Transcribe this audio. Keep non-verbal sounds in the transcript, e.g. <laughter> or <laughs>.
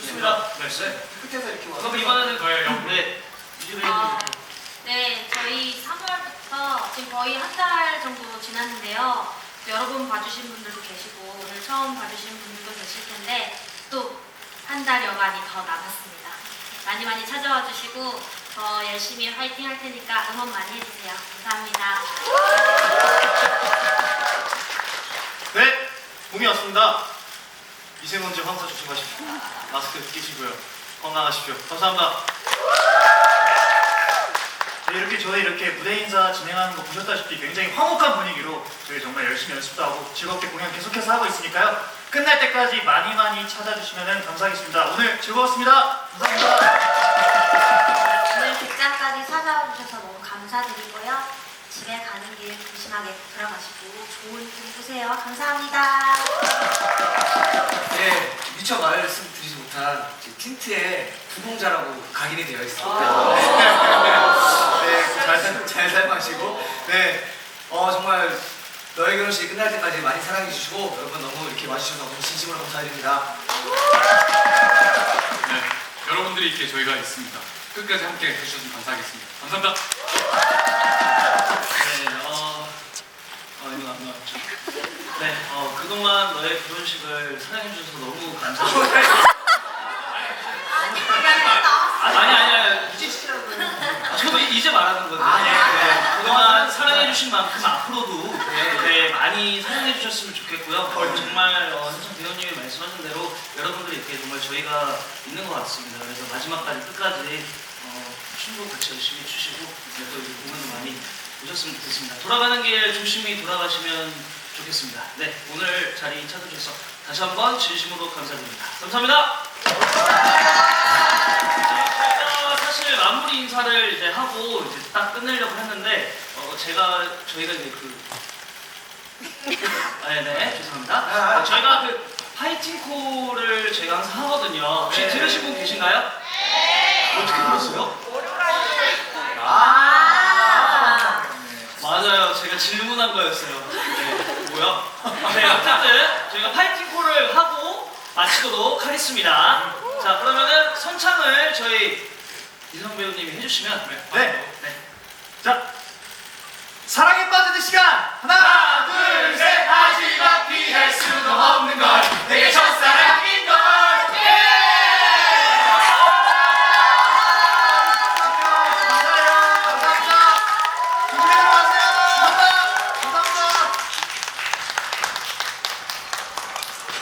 좋습니다. 네. 네. 끝에서 이렇게 와서 그럼 이번에는 네, 영. 네. 이주배 아, 님. 네, 저희 3월부터 지금 거의 한 달 정도 지났는데요. 여러분 봐주신 분들도 계시고 오늘 처음 봐주신 분들도 계실 텐데 또 한 달 여간이 더 남았습니다. 많이 많이 찾아와 주시고 더 열심히 화이팅 할 테니까 응원 많이 해주세요. 감사합니다. 네, 봄이 왔습니다. 미세먼지 황사 조심하십시오. 마스크 끼시고요. 건강하십시오. 감사합니다. 네, 이렇게 저희 이렇게 무대 인사 진행하는 거 보셨다시피 굉장히 화목한 분위기로 저희 정말 열심히 연습도 하고 즐겁게 공연 계속해서 하고 있으니까요. 끝날 때까지 많이 많이 찾아주시면 감사하겠습니다. 오늘 즐거웠습니다. 감사합니다. 오늘 극장까지 찾아와 주셔서 너무 감사드리고요. 집에 가는 길 조심하게 들어가시고 좋은 꿈 꾸세요. 감사합니다. 네, 미처 말씀드리지 못한 이제 틴트의 부동자라고 각인이 되어 있습니다. 아. 네, 잘, 살- 잘 살마시고, 네, 어, 정말 너의 결혼식이 끝날 때까지 많이 사랑해 주시고, 여러분 너무 이렇게 와주셔서 너무 진심으로 감사드립니다. 네, 여러분들이 있기에 저희가 있습니다. 끝까지 함께 해주셔서 감사하겠습니다. 감사합니다. 네, 어, 어, 이거 안 나왔죠. 네, 어, 그 동안 너의 결혼식을 사랑해 주셔서 너무 감사합니다. 아니, 아니, 아니, 이제 시작은. 저도 이제 말하는 건데. 아, 네. 네, 그동안 사랑해 주신 만큼 앞으로도 네, 많이 사랑해 주셨으면 좋겠고요. 어, 정말, 어, 현성 배우님이 말씀하신 대로 여러분들이 이렇게 정말 저희가 있는 것 같습니다. 그래서 마지막까지 끝까지 어, 춤도 같이 열심히 추시고 네, 또 이렇게 공연도 많이 오셨으면 좋겠습니다. 돌아가는 길 조심히 돌아가시면 좋겠습니다. 네, 오늘 자리 찾아주셔서 다시 한번 진심으로 감사드립니다. 감사합니다. 네, 저희가 사실 마무리 인사를 이제 하고 이제 딱 끝내려고 했는데 어, 제가 저희가 이제 그 <laughs> 아, 네, 네, 죄송합니다. 어, 저희가 그 파이팅 콜을 저희가 항상 하거든요. 혹시 네. 들으신 분 계신가요? 어떻게 들었어요? 아. 맞아요. 제가 질문한 거였어요. 네, 뭐야? <laughs> 네, 어쨌든 저희가 파이팅 콜을 하고 마치도록 하겠습니다. 자, 그러면은 선창을 저희 이성 배우님이 해주시면 네. 네. 자,